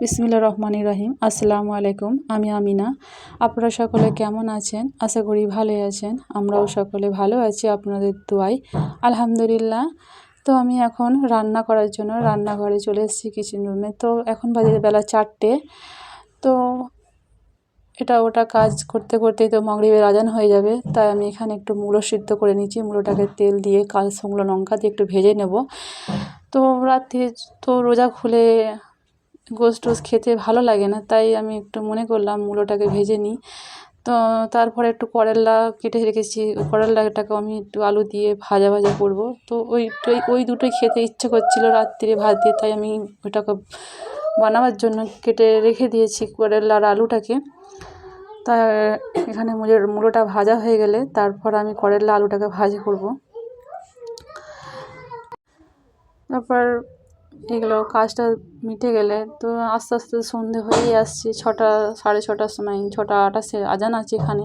বিসমিল্লা রহমানি রহিম। আসসালামু আলাইকুম, আমি আমিনা। আপনারা সকলে কেমন আছেন? আশা করি ভালোই আছেন। আমরাও সকলে ভালো আছি আপনাদের দোয়াই আলহামদুলিল্লাহ। তো আমি এখন রান্না করার জন্য রান্নাঘরে চলে এসেছি কিচেন রুমে তো এখন বাজে বেলা চারটে। তো এটা ওটা কাজ করতে করতেই তো মগরিবের আজান হয়ে যাবে। তাই আমি এখানে একটু মূলো সিদ্ধ করে নিচ্ছি। মূলোটাকে তেল দিয়ে, কাল শুকনো লঙ্কা দিয়ে একটু ভেজে নেব। তো রাত্রে তো রোজা খুলে গোস টোস খেতে ভালো লাগে না, তাই আমি একটু মনে করলাম মূলোটাকে ভেজে নিই। তো তারপরে একটু করলা কেটে রেখেছি করলাটাকেও আমি একটু আলু দিয়ে ভাজা ভাজা করব। তো ওইটাই ওই দুটোই খেতে ইচ্ছে করছিল রাত্রে ভাত দিয়ে, তাই আমি ওইটাকে বানাবার জন্য কেটে রেখে দিয়েছি করলা আর আলুটাকে। তা এখানে মুলোর মূলোটা ভাজা হয়ে গেলে তারপর আমি করলা আলুটাকে ভাজি করব। তারপর এগুলো কাজটা মিটে গেলে তো আস্তে আস্তে সন্ধে হয়েই আসছে, ছটা, সাড়ে ছটার সময়, ছটা আটাশে আজান আছে এখানে।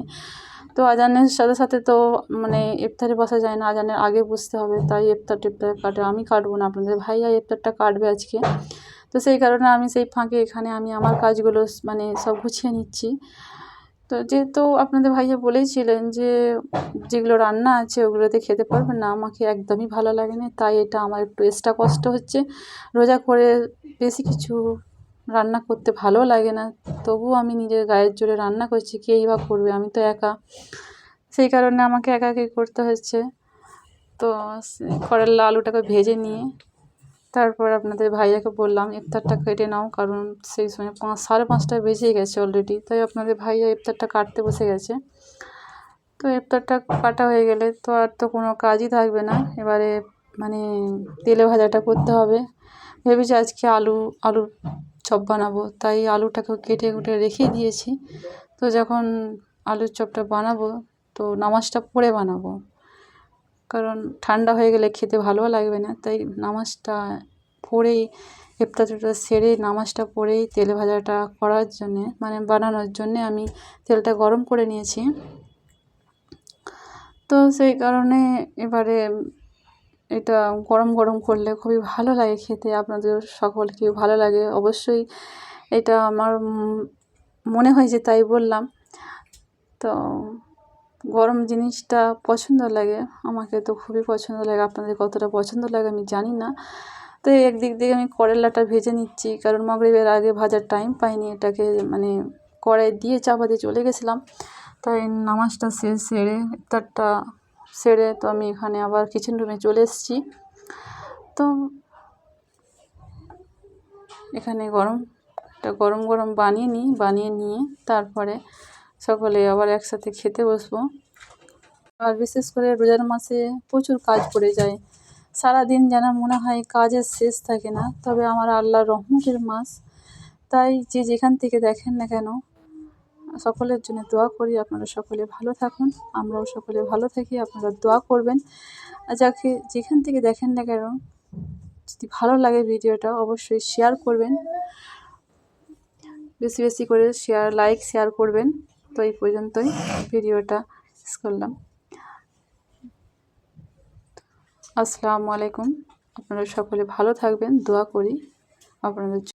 তো আজানের সাথে সাথে তো মানে ইফতারে বসা যায় না, আজানের আগে বুঝতে হবে, তাই ইফতার টিফতার কাটে, আমি কাটবো না, আপনাদের ভাইয়া ইফতারটা কাটবে আজকে। তো সেই কারণে আমি সেই ফাঁকে এখানে আমি আমার কাজগুলো মানে সব গুছিয়ে নিচ্ছি। তো যেহেতু আপনাদের ভাইয়া বলেছিলেন যে যেগুলো রান্না আছে ওগুলোতে খেতে পারবেন না, আমাকে একদমই ভালো লাগে না। তাই এটা আমার একটু এক্সট্রা কষ্ট হচ্ছে। রোজা করে বেশি কিছু রান্না করতে ভালো লাগে না। তবুও আমি নিজের গায়ের জোরে রান্না করছি, কেই বা করবে? আমি তো একা। সেই কারণে আমাকে একা একাকেই করতে হচ্ছে। তো করলা আলুটাকে ভেজে নিয়ে তারপর আপনাদের ভাইয়াকে বললাম, ইফতারটা কেটে নাও, কারণ সেই সময় পাঁচ, সাড়ে পাঁচটায় বেজেই গেছে অলরেডি তাই আপনাদের ভাইয়া ইফতারটা কাটতে বসে গেছে। তো ইফতারটা কাটা হয়ে গেলে তো আর তো কোনো কাজই থাকবে না, এবারে মানে তেলে ভাজাটা করতে হবে। ভেবেছি আজকে আলু, আলুর চপ বানাবো, তাই আলুটাকেও কেটে কুটে রেখে দিয়েছি। তো যখন আলুর চপটা বানাবো, তো নামাজটা পড়ে বানাবো। কারণ ঠান্ডা হয়ে গেলে খেতে ভালোও লাগবে না। তাই নামাজটা পড়েই ইফতার টিফতার সেরে নামাজটা পড়েই তেলে ভাজাটা করার জন্যে মানে বানানোর জন্যে আমি তেলটা গরম করে নিয়েছি। তো সেই কারণে এবারে এটা গরম গরম করলে খুবই ভালো লাগে খেতে। আপনাদের সকলকে ভালো লাগে। অবশ্যই এটা আমার মনে হয় যে তাই বললাম। তো গরম জিনিসটা পছন্দ লাগে, আমাকে তো খুবই পছন্দ লাগে, আপনাদের কতটা পছন্দ লাগে আমি জানি না। তো একদিক দিয়ে আমি করলাটা ভেজে নিচ্ছি, কারণ মগরিবের আগে ভাজার টাইম পাইনি, এটাকে মানে কড়াই দিয়ে চাপা দিয়ে চলে গেছিলাম। তাই নামাজটা শেষ সেরে ইফতারটা সেরে তো আমি এখানে আবার কিচেন রুমে চলে এসেছি। তো এখানে গরম, একটা গরম গরম বানিয়ে নিই, বানিয়ে নিয়ে তারপরে সকলে আবার একসাথে খেতে বসবো। আর বিশেষ করে রোজার মাসে প্রচুর কাজ পড়ে যায়। সারাদিন যেন মনে হয় কাজের শেষ থাকে না, তবে আমার আল্লাহর রহমতের মাস। তাই যে যেখান থেকে দেখেন না কেন, সকলের জন্য দোয়া করি, আপনারা সকলে ভালো থাকুন, আমরাও সকলে ভালো থাকি, আপনারা দোয়া করবেন। যাকে যেখান থেকে দেখেন না কেন, যদি ভালো লাগে ভিডিওটা অবশ্যই শেয়ার করবেন। বেশি বেশি করে শেয়ার লাইক শেয়ার করবেন। তো এই পর্যন্তই ভিডিওটা করলাম। আসসালামু আলাইকুম। আপনারা সকলে ভালো থাকবেন দোয়া করি। আপনাদের